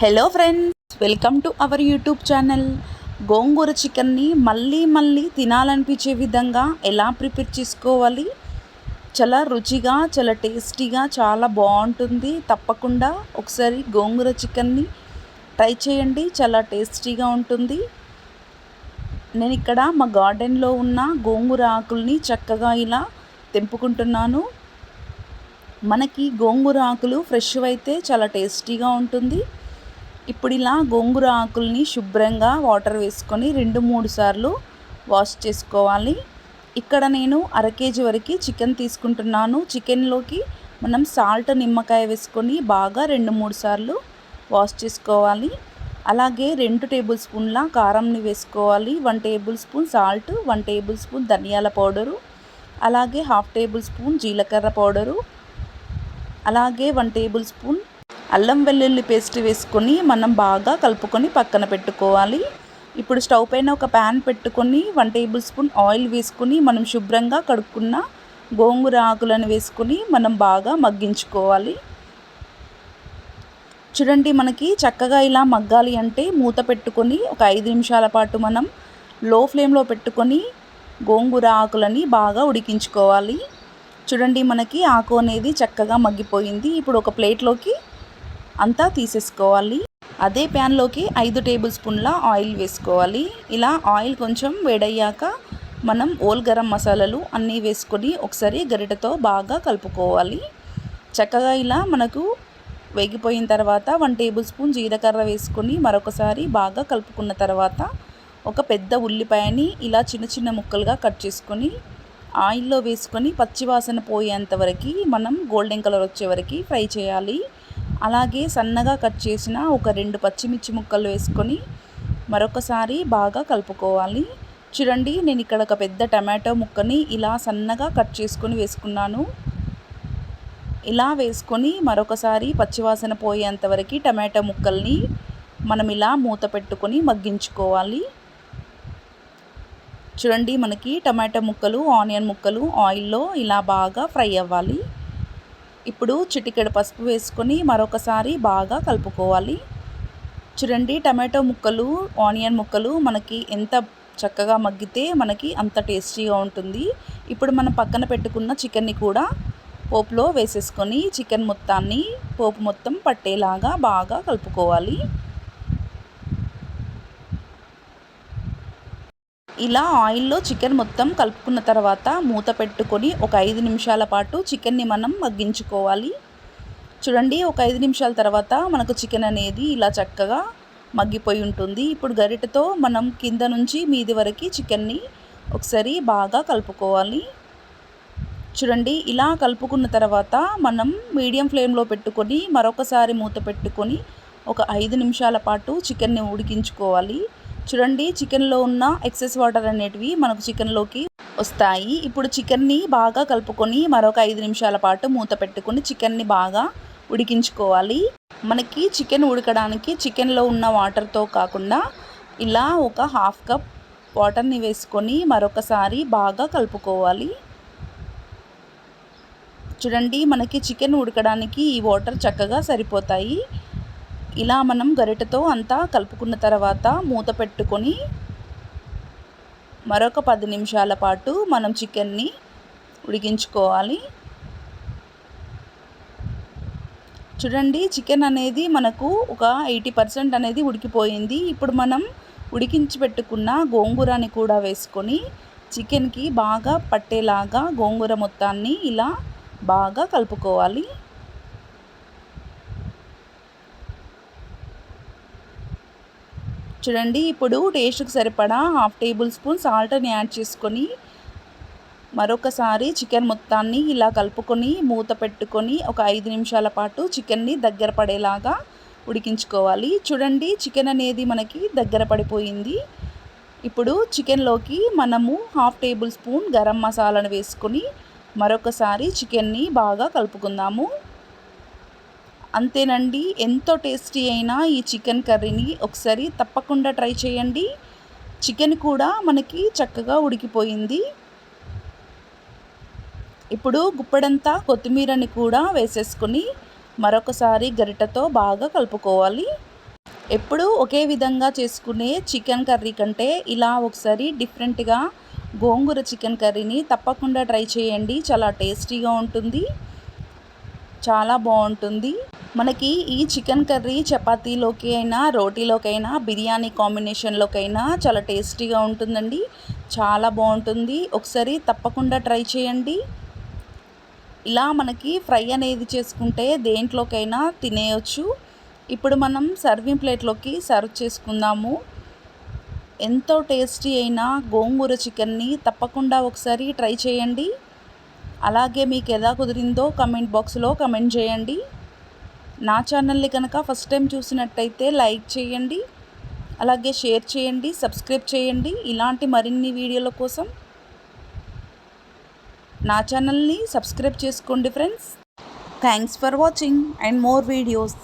Hello friends welcome to our YouTube channel gongura చికెన్ని మళ్ళీ మళ్ళీ తినాలనిపించే విధంగా ఎలా ప్రిపేర్ చేసుకోవాలి? చాలా రుచిగా చాలా టేస్టీగా చాలా బాగుంటుంది. తప్పకుండా ఒకసారి గోంగూర చికెన్ని ట్రై చేయండి. చాలా టేస్టీగా ఉంటుంది. నేను ఇక్కడ మా గార్డెన్లో ఉన్న గోంగూర ఆకుల్ని చక్కగా ఇలా తెంపుకుంటున్నాను. మనకి గోంగూర ఆకులు ఫ్రెష్ అయితే చాలా టేస్టీగా ఉంటుంది. ఇప్పుడు ఇలా గోంగూర ఆకుల్ని శుభ్రంగా వాటర్ వేసుకొని రెండు మూడు సార్లు వాష్ చేసుకోవాలి. ఇక్కడ నేను అర కేజీ వరకు చికెన్ తీసుకుంటున్నాను. చికెన్లోకి మనం సాల్ట్ నిమ్మకాయ వేసుకొని బాగా రెండు మూడు సార్లు వాష్ చేసుకోవాలి. అలాగే రెండు టేబుల్ స్పూన్ల కారంని వేసుకోవాలి. One tablespoon salt one tablespoon ధనియాల పౌడరు అలాగే హాఫ్ టేబుల్ స్పూన్ జీలకర్ర పౌడరు అలాగే వన్ టేబుల్ స్పూన్ అల్లం వెల్లుల్లి పేస్ట్ వేసుకొని మనం బాగా కలుపుకొని పక్కన పెట్టుకోవాలి. ఇప్పుడు స్టవ్ పైన ఒక ప్యాన్ పెట్టుకొని వన్ టేబుల్ స్పూన్ ఆయిల్ వేసుకొని మనం శుభ్రంగా కడుక్కున్న గోంగూర ఆకులను వేసుకొని మనం బాగా మగ్గించుకోవాలి. చూడండి మనకి చక్కగా ఇలా మగ్గాలి అంటే మూత పెట్టుకొని ఒక ఐదు నిమిషాల పాటు మనం లో ఫ్లేమ్లో పెట్టుకొని గోంగూర ఆకులని బాగా ఉడికించుకోవాలి. చూడండి మనకి ఆకు అనేది చక్కగా మగ్గిపోయింది. ఇప్పుడు ఒక ప్లేట్లోకి అంతా తీసేసుకోవాలి. అదే ప్యాన్లోకి ఐదు టేబుల్ స్పూన్ల ఆయిల్ వేసుకోవాలి. ఇలా ఆయిల్ కొంచెం వేడయ్యాక మనం ఓల్ గరం మసాలాలు అన్నీ వేసుకొని ఒకసారి గరిటతో బాగా కలుపుకోవాలి. చక్కగా ఇలా మనకు వేగిపోయిన తర్వాత వన్ టేబుల్ స్పూన్ జీలకర్ర వేసుకొని మరొకసారి బాగా కలుపుకున్న తర్వాత ఒక పెద్ద ఉల్లిపాయని ఇలా చిన్న చిన్న ముక్కలుగా కట్ చేసుకొని ఆయిల్లో వేసుకొని పచ్చివాసన పోయేంత వరకు మనం గోల్డెన్ కలర్ వచ్చే వరకు ఫ్రై చేయాలి. అలాగే సన్నగా కట్ చేసిన ఒక రెండు పచ్చిమిర్చి ముక్కలు వేసుకొని మరొకసారి బాగా కలుపుకోవాలి. చూడండి నేను ఇక్కడ ఒక పెద్ద టమాటో ముక్కని ఇలా సన్నగా కట్ చేసుకొని వేసుకున్నాను. ఇలా వేసుకొని మరొకసారి పచ్చివాసన పోయేంత వరకు టమాటో ముక్కల్ని మనం ఇలా మూత పెట్టుకొని మగ్గించుకోవాలి. చూడండి మనకి టమాటో ముక్కలు ఆనియన్ ముక్కలు ఆయిల్లో ఇలా బాగా ఫ్రై అవ్వాలి. ఇప్పుడు చిటికెడు పసుపు వేసుకొని మరొకసారి బాగా కలుపుకోవాలి. చూడండి టమాటో ముక్కలు ఆనియన్ ముక్కలు మనకి ఎంత చక్కగా మగ్గితే మనకి అంత టేస్టీగా ఉంటుంది. ఇప్పుడు మనం పక్కన పెట్టుకున్న చికెన్ని కూడా పోపులో వేసేసుకొని చికెన్ మొత్తాన్ని పోపు మొత్తం పట్టేలాగా బాగా కలుపుకోవాలి. ఇలా ఆయిల్లో చికెన్ మొత్తం కలుపుకున్న తర్వాత మూత పెట్టుకొని ఒక ఐదు నిమిషాల పాటు చికెన్ని మనం మగ్గించుకోవాలి. చూడండి ఒక ఐదు నిమిషాల తర్వాత మనకు చికెన్ అనేది ఇలా చక్కగా మగ్గిపోయి ఉంటుంది. ఇప్పుడు గరిటతో మనం కింద నుంచి మీది వరకు చికెన్ని ఒకసారి బాగా కలుపుకోవాలి. చూడండి ఇలా కలుపుకున్న తర్వాత మనం మీడియం ఫ్లేమ్లో పెట్టుకొని మరొకసారి మూత పెట్టుకొని ఒక ఐదు నిమిషాల పాటు చికెన్ని ఉడికించుకోవాలి. చూడండి చికెన్లో ఉన్న ఎక్సెస్ వాటర్ అనేటివి మనకు చికెన్లోకి వస్తాయి. ఇప్పుడు చికెన్ని బాగా కలుపుకొని మరొక ఐదు నిమిషాల పాటు మూత పెట్టుకొని చికెన్ని బాగా ఉడికించుకోవాలి. మనకి చికెన్ ఉడకడానికి చికెన్లో ఉన్న వాటర్తో కాకుండా ఇలా ఒక హాఫ్ కప్ వాటర్ని వేసుకొని మరొకసారి బాగా కలుపుకోవాలి. చూడండి మనకి చికెన్ ఉడకడానికి ఈ వాటర్ చక్కగా సరిపోతాయి. ఇలా మనం గరిటెతో అంతా కలుపుకున్న తర్వాత మూత పెట్టుకొని మరొక పది నిమిషాల పాటు మనం చికెన్ని ఉడికించుకోవాలి. చూడండి చికెన్ అనేది మనకు ఒక ఎయిటీ పర్సెంట్ అనేది ఉడికిపోయింది. ఇప్పుడు మనం ఉడికించి పెట్టుకున్న గోంగూరని కూడా వేసుకొని చికెన్కి బాగా పట్టేలాగా గోంగూర మొత్తాన్ని ఇలా బాగా కలుపుకోవాలి. చూడండి ఇప్పుడు టేస్ట్కి సరిపడా హాఫ్ టేబుల్ స్పూన్ సాల్ట్ని యాడ్ చేసుకొని మరొకసారి చికెన్ మొత్తాన్ని ఇలా కలుపుకొని మూత పెట్టుకొని ఒక ఐదు నిమిషాల పాటు చికెన్ని దగ్గర పడేలాగా ఉడికించుకోవాలి. చూడండి చికెన్ అనేది మనకి దగ్గర పడిపోయింది. ఇప్పుడు చికెన్లోకి మనము హాఫ్ టేబుల్ స్పూన్ గరం మసాలాను వేసుకొని మరొకసారి చికెన్ని బాగా కలుపుకుందాము. అంతేనండి. ఎంతో టేస్టీ అయిన ఈ చికెన్ కర్రీని ఒకసారి తప్పకుండా ట్రై చేయండి. చికెన్ కూడా మనకి చక్కగా ఉడికిపోయింది. ఇప్పుడు గుప్పెడంతా కొత్తిమీరని కూడా వేసేసుకొని మరొకసారి గరిటతో బాగా కలుపుకోవాలి. ఎప్పుడూ ఒకే విధంగా చేసుకునే చికెన్ కర్రీ కంటే ఇలా ఒకసారి డిఫరెంట్గా గోంగూర చికెన్ కర్రీని తప్పకుండా ట్రై చేయండి. చాలా టేస్టీగా ఉంటుంది. చాలా బాగుంటుంది. మనకి ఈ చికెన్ కర్రీ చపాతీలోకి అయినా రోటీలోకైనా బిర్యానీ కాంబినేషన్లోకైనా చాలా టేస్టీగా ఉంటుందండి. చాలా బాగుంటుంది. ఒకసారి తప్పకుండా ట్రై చేయండి. ఇలా మనకి ఫ్రై అనేది చేసుకుంటే దేంట్లోకైనా తినేయచ్చు. ఇప్పుడు మనం సర్వింగ్ ప్లేట్లోకి సర్వ్ చేసుకుందాము. ఎంతో టేస్టీ అయిన గోంగూర చికెన్ని తప్పకుండా ఒకసారి ట్రై చేయండి. అలాగే మీకు ఎలా కుదిరిందో కమెంట్ బాక్స్లో కమెంట్ చేయండి. నా ఛానల్ని కనుక ఫస్ట్ టైం చూసినట్టయితే లైక్ చేయండి అలాగే షేర్ చేయండి సబ్స్క్రైబ్ చేయండి. ఇలాంటి మరిన్ని వీడియోల కోసం నా ఛానల్ని సబ్స్క్రైబ్ చేసుకోండి friends. Thanks for watching and more videos